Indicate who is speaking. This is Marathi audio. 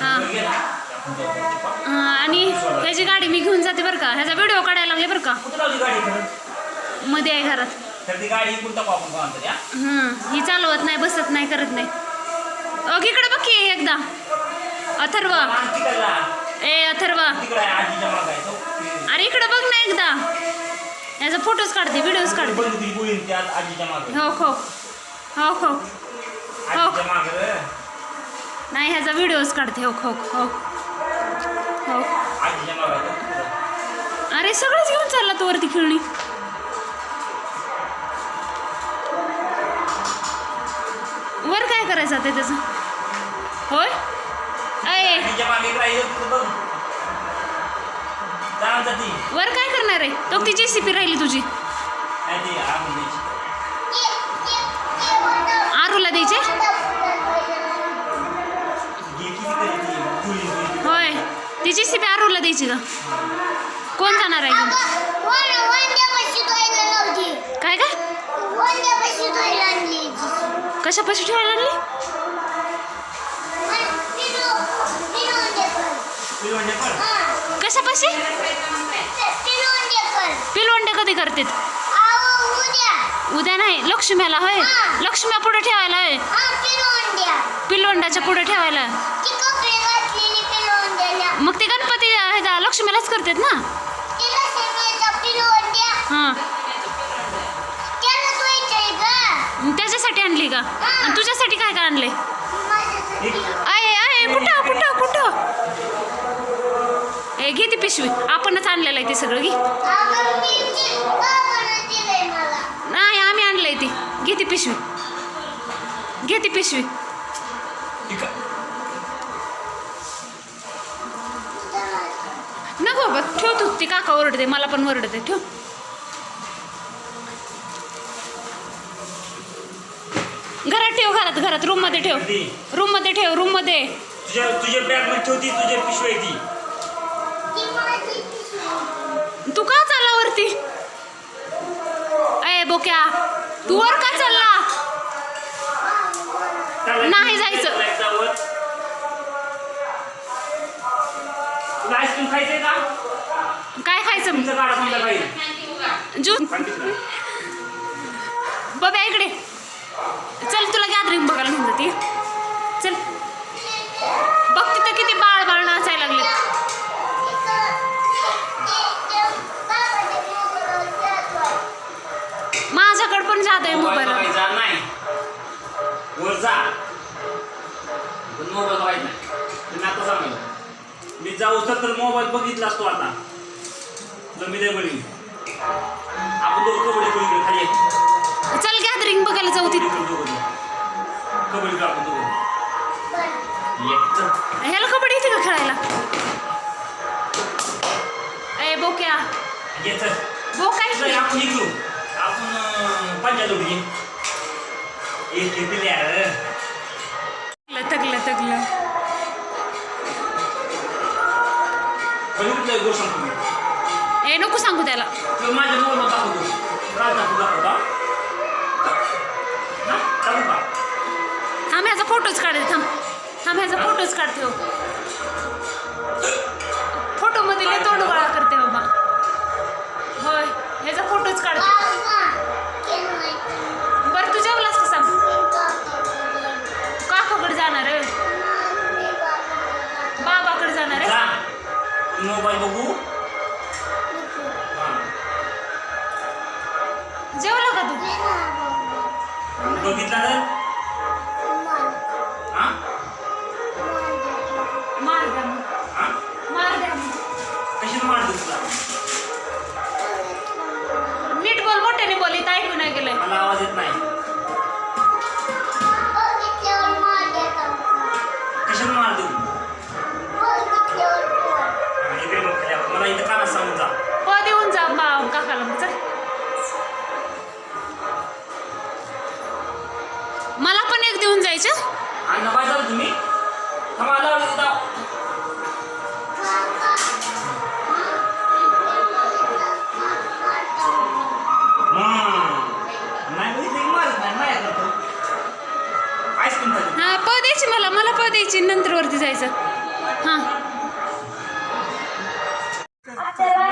Speaker 1: हां. हां आणि ह्याची गाडी मी घेऊन जाते बरं का ह्याचा व्हिडिओ काढायला लागले बरं का मध्ये आहे घरात
Speaker 2: हा?
Speaker 1: हं, ही चालवत नाही बसत नाही करत नाही अग इकडे बघ की एकदा अथर्व. ए अथर्व. अरे इकडे बघ ना एकदा याचा फोटोज काढते व्हिडिओज काढते. हो खो हो खो
Speaker 2: मागं रे.
Speaker 1: नाही ह्याचा व्हिडिओज काढते. हो खो हो. हो. अरे सगळंच घेऊन चालला तो वरती खेळणी. वर काय करायचं आता त्याचं? होय? अय. वर काय करणार आहे? तो ती जेसीपी राहिली तुझी.
Speaker 2: नाही द्यायची.
Speaker 1: आरूला द्यायचे
Speaker 2: घे किती तरी ती गोळी गोळी.
Speaker 1: होय ती जेसीपी आरूला द्यायची का कोण जाणार आहे? काय काय कशापाशी ठेवायला आणली
Speaker 2: पण.
Speaker 1: कशापाशी पिलवंडे कधी करतात उद्या नाही लक्ष्म्याला होय. लक्ष्म्या पुढे ठेवायला होय? पिलवंडाच्या पुढे ठेवायला. मग ते गणपती ह्याचा लक्ष्मीलाच करतात ना? हां. त्याच्यासाठी आणली का? आणि तुझ्यासाठी काय काय आणले आहे आहे कुठं कुठं कुठं? ए घे ती पिशवी. आपणच आणलेलं आहे ते सगळं घे. नाही आम्ही आणलंय ती. घे ती पिशवी. घे ती पिशवी. बाबा ठेव तू ती काका ओरडते मला पण ओरडते ठेव. घरात ठेव घरात घरात रूममध्ये ठेव? रूममध्ये ठेव रूममध्ये
Speaker 2: तुझ्या तुझ्या बॅगमध्ये ठेवती तुझ्या पिशवी आहे ती.
Speaker 1: तू का चालला वरती? अय बोक्या तू वर का चालला?
Speaker 2: काही
Speaker 1: जू
Speaker 2: सांगितलं
Speaker 1: बघा इकडे. चल तुला गॅदरिंग बघायला घेऊन जाते. चल. बघ तिथं किती बाळ बाळ नाचायला लागले. माझ्याकडे पण जात आहे
Speaker 2: मोबाईल मी जाऊ तर मोबाईल बघितला असतो आता. तुला ये
Speaker 1: चल बोका
Speaker 2: चल,
Speaker 1: इकडे
Speaker 2: आपण हे घेऊ आपण पंजा जोडी एक घेतली यार
Speaker 1: तगलं तगलं
Speaker 2: बघितलं गोष्ट सांगतो मी.
Speaker 1: ए नको सांगू त्याला.
Speaker 2: माझ्या मोबाईल दाखवतो. काय दाखवू दाखवता हा. चालू का
Speaker 1: थांब ह्याचा फोटोच काढते थांब. थांब ह्याचा फोटोच काढते हो.
Speaker 2: मोबाईल बघू?
Speaker 1: जेवला का तू?
Speaker 2: बघितला तर की मारत नाही माया करतो आईस्क्रीम खाली
Speaker 1: हा पळ द्यायची मला मला पळ द्यायची नंतर वरती जायचं. हां.
Speaker 2: आत्याला